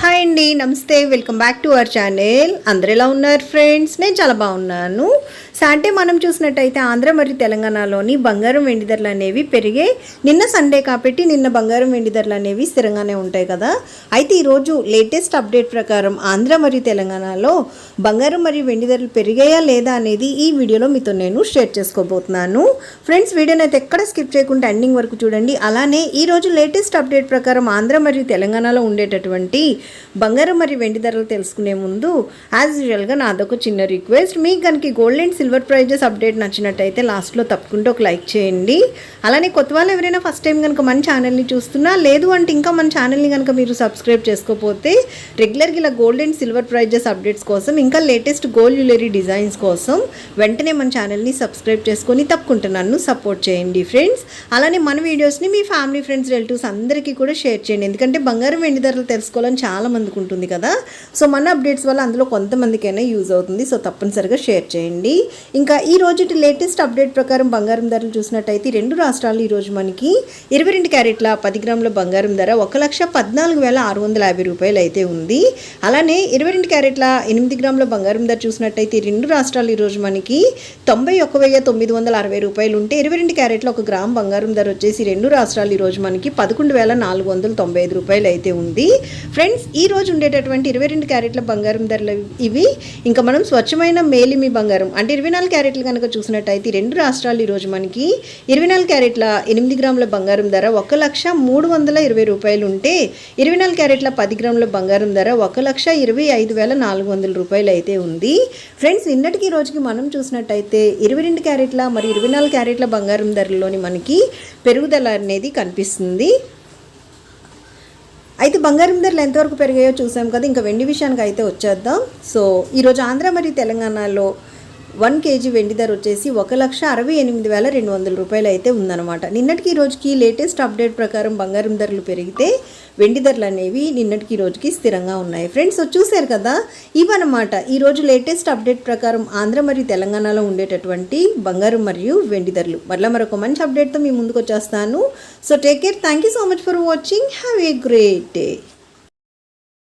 Hi అండి నమస్తే welcome back to our channel అందరు ఎలా ఉన్నారు ఫ్రెండ్స్ నేను చాలా బాగున్నాను. సాటర్డే మనం చూసినట్టయితే ఆంధ్ర మరియు తెలంగాణలోని బంగారం వెండి ధరలు అనేవి పెరిగే నిన్న సండే కాబట్టి నిన్న బంగారం వెండి ధరలు అనేవి స్థిరంగానే ఉంటాయి కదా. అయితే ఈరోజు లేటెస్ట్ అప్డేట్ ప్రకారం ఆంధ్ర మరియు తెలంగాణలో బంగారం మరియు వెండి ధరలు పెరిగాయా లేదా అనేది ఈ వీడియోలో మీతో నేను షేర్ చేసుకోబోతున్నాను. ఫ్రెండ్స్ వీడియోని అయితే ఎక్కడ స్కిప్ చేయకుండా ఎండింగ్ వరకు చూడండి. అలానే ఈరోజు లేటెస్ట్ అప్డేట్ ప్రకారం ఆంధ్ర మరియు తెలంగాణలో ఉండేటటువంటి బంగారం మరియు వెండి ధరలు తెలుసుకునే ముందు యాజ్ యూజువల్గా నాదొక చిన్న రిక్వెస్ట్ మీకు కనుక gold and silver prices update నచ్చినట్టయితే లాస్ట్లో తప్పకుండా ఒక లైక్ చేయండి. అలానే కొత్త వాళ్ళు ఎవరైనా ఫస్ట్ టైం కనుక మన ఛానల్ని చూస్తున్నా లేదు అంటే ఇంకా మన ఛానల్ని కనుక మీరు సబ్స్క్రైబ్ చేసుకోకపోతే రెగ్యులర్గా ఇలా gold and silver prices updates కోసం ఇంకా లేటెస్ట్ గోల్డ్ జ్యువెలరీ డిజైన్స్ కోసం వెంటనే మన ఛానల్ని సబ్స్క్రైబ్ చేసుకొని తప్పకుండా నన్ను సపోర్ట్ చేయండి ఫ్రెండ్స్ అలానే మన వీడియోస్ని మీ ఫ్యామిలీ ఫ్రెండ్స్ రిలేటివ్స్ అందరికీ కూడా షేర్ చేయండి. ఎందుకంటే బంగారం వెండి ధరలు తెలుసుకోవాలని చాలా చాలామందికి ఉంటుంది కదా. సో మన అప్డేట్స్ వల్ల అందులో కొంతమందికైనా యూజ్ అవుతుంది. సో తప్పనిసరిగా షేర్ చేయండి. ఇంకా ఈ రోజు లేటెస్ట్ అప్డేట్ ప్రకారం బంగారం ధరలు చూసినట్టయితే రెండు రాష్ట్రాలు ఈరోజు మనకి ఇరవై రెండు క్యారెట్ల పది గ్రాముల బంగారం ధర ఒక లక్ష పద్నాలుగు వేల ఆరు వందల యాభై రూపాయలు అయితే ఉంది. అలానే ఇరవై రెండు క్యారెట్ల ఎనిమిది గ్రాముల బంగారం ధర చూసినట్టయితే రెండు రాష్ట్రాలు ఈరోజు మనకి తొంభై ఒక్క వెయ్యి తొమ్మిది వందల అరవై రూపాయలు ఉంటే ఇరవై రెండు క్యారెట్ల ఒక గ్రామ్ బంగారం ధర వచ్చేసి రెండు రాష్ట్రాలు ఈరోజు మనకి పదకొండు వేల నాలుగు వందల తొంభై ఐదు రూపాయలు అయితే ఉంది. ఫ్రెండ్స్ ఈ రోజు ఉండేటటువంటి ఇరవై రెండు క్యారెట్ల బంగారం ధరలు ఇవి. ఇంకా మనం స్వచ్ఛమైన మేలిమి బంగారం అంటే ఇరవై నాలుగు క్యారెట్లు కనుక చూసినట్టయితే రెండు రాష్ట్రాలు ఈరోజు మనకి ఇరవై నాలుగు క్యారెట్ల ఎనిమిది గ్రాముల బంగారం ధర ఒక లక్ష మూడు వందల ఇరవై రూపాయలు ఉంటే ఇరవై నాలుగు క్యారెట్ల పది గ్రాముల బంగారం ధర ఒక లక్ష ఇరవై ఐదు వేల నాలుగు వందల రూపాయలు అయితే ఉంది. ఫ్రెండ్స్ నిన్నటికి ఈ రోజుకి మనం చూసినట్టయితే ఇరవై రెండు క్యారెట్ల మరి ఇరవై నాలుగు క్యారెట్ల బంగారం ధరలోని మనకి పెరుగుదల అనేది కనిపిస్తుంది. బంగారం ధరలు ఎంతవరకు పెరిగాయో చూసాం కదా. ఇంకా వెండి విషయానికి అయితే వచ్చేద్దాం. సో ఈరోజు ఆంధ్ర మరియు తెలంగాణలో వన్ కేజీ వెండి ధర వచ్చేసి ఒక లక్ష అరవై ఎనిమిది వేల రెండు వందల రూపాయలు అయితే ఉందన్నమాట. నిన్నటికి ఈ రోజుకి లేటెస్ట్ అప్డేట్ ప్రకారం బంగారం ధరలు పెరిగితే వెండి ధరలు అనేవి నిన్నటికి రోజుకి స్థిరంగా ఉన్నాయి. ఫ్రెండ్స్ చూశారు కదా ఇవన్నమాట. ఈరోజు లేటెస్ట్ అప్డేట్ ప్రకారం ఆంధ్ర మరియు తెలంగాణలో ఉండేటటువంటి బంగారం మరియు వెండి ధరలు. మరలా మరొక మంచి అప్డేట్తో మీ ముందుకు వచ్చేస్తాను. So take care. Thank you so much for watching. Have a great day.